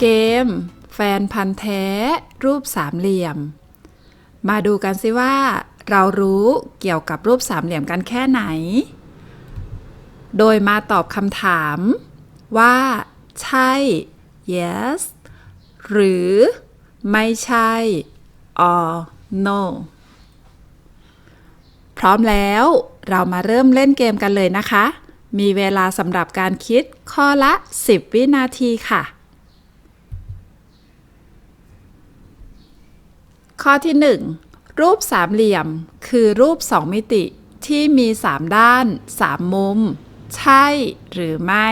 เกม แฟนพันธ์แท้ รูปสามเหลี่ยม มาดูกันสิว่า เรารู้เกี่ยวกับรูปสามเหลี่ยมกันแค่ไหน โดยมาตอบคำถามว่า ใช่ yes หรือไม่ใช่ or no พร้อมแล้วเรามาเริ่มเล่นเกมกันเลยนะคะ มีเวลาสำหรับการคิดข้อละ 10 วินาทีค่ะ ข้อที่ 1 รูปสามเหลี่ยม คือรูปสองมิติที่มี3ด้าน3มุม ใช่หรือไม่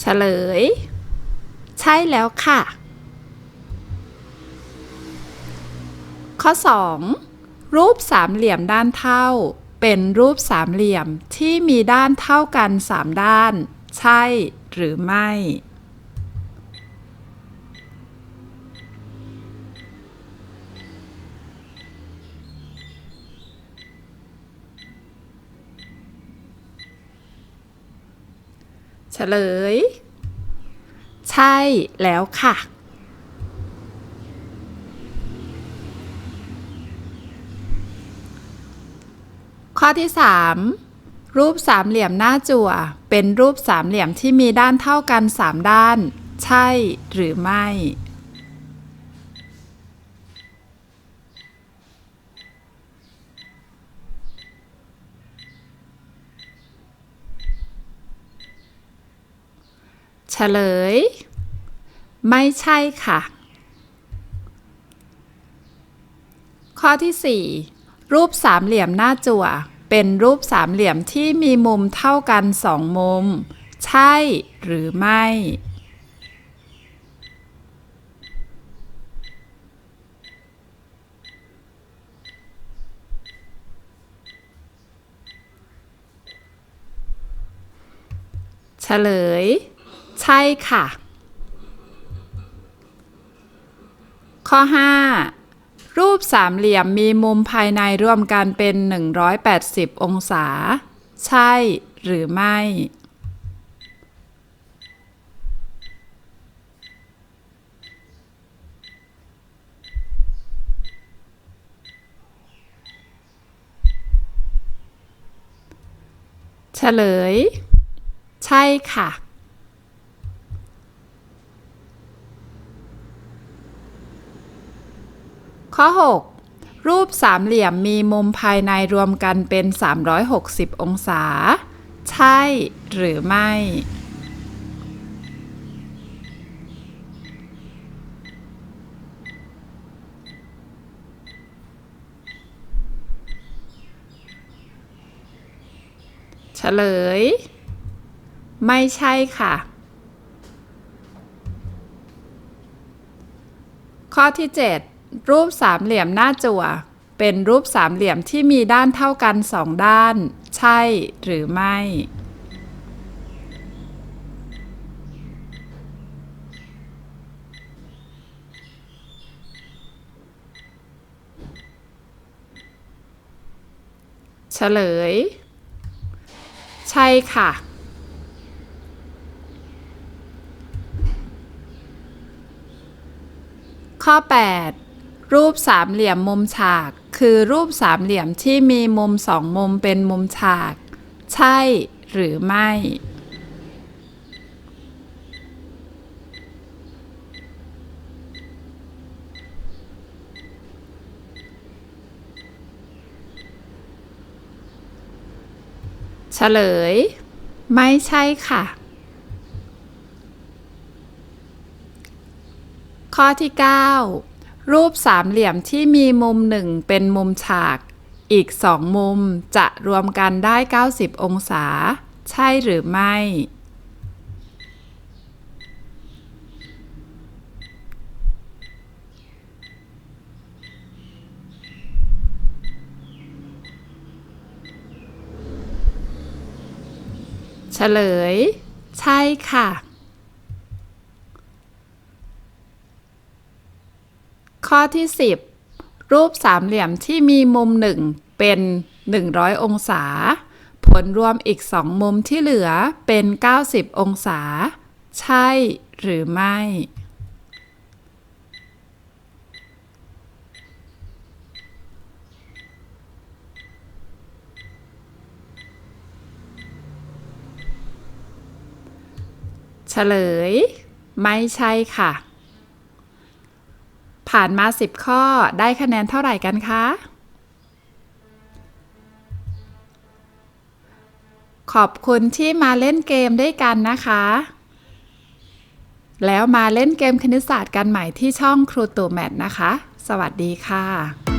เฉลย ใช่แล้วค่ะ ข้อ 2 รูปสามเหลี่ยมด้านเท่า เป็นรูปสามเหลี่ยมที่มีด้านเท่ากัน3ด้าน ใช่หรือไม่ เฉลย ใช่แล้วค่ะ ที่ 3 รูปสามเหลี่ยมหน้าจั่ว เป็นรูปสามเหลี่ยมที่มีด้านเท่ากัน 3 ด้าน ใช่หรือไม่ เฉลย ไม่ใช่ค่ะ ข้อที่ 4รูปสามเหลี่ยมหน้าจั่ว เป็นรูปสามเหลี่ยมที่มีมุมเท่ากันสองมุม ใช่หรือไม่ เฉลย ใช่ค่ะ ข้อ 5 รูปสามเหลี่ยมมีมุมภายในร่วมกันเป็น 180 องศา ใช่หรือไม่ เฉลย ใช่ค่ะ ข้อ 6 รูปสามเหลี่ยมมีมุมภายในรวมกันเป็น 360 องศา ใช่หรือไม่ เฉลย ไม่ใช่ค่ะข้อที่ 7 รูปสามเหลี่ยมหน้าจั่ว เป็นรูปสามเหลี่ยมที่มีด้านเท่ากันสองด้าน ใช่หรือไม่ เฉลย ใช่ค่ะข้อ 8 รูปสามเหลี่ยมมุมฉาก คือรูปสามเหลี่ยมที่มีมุมสองมุมเป็นมุมฉาก ใช่หรือไม่ เฉลย ไม่ใช่ค่ะ ข้อที่ 9 รูปสามเหลี่ยมที่มีมุมหนึ่งเป็นมุมฉาก อีกสองมุมจะรวมกันได้ 90 องศา ใช่หรือไม่ เฉลย ใช่ค่ะ ข้อที่ 10 รูปสามเหลี่ยมที่มีมุมหนึ่งเป็น 100 องศา ผลรวมอีกสองมุมที่เหลือเป็น 90 องศา ใช่หรือไม่ เฉลย ไม่ใช่ค่ะ ผ่านมา 10 ข้อได้คะแนนเท่าไหร่กันคะ ขอบคุณที่มาเล่นเกมด้วยกันนะคะ แล้วมาเล่นเกมคณิตศาสตร์กันใหม่ที่ช่องครูตู่แมทนะคะ สวัสดีค่ะ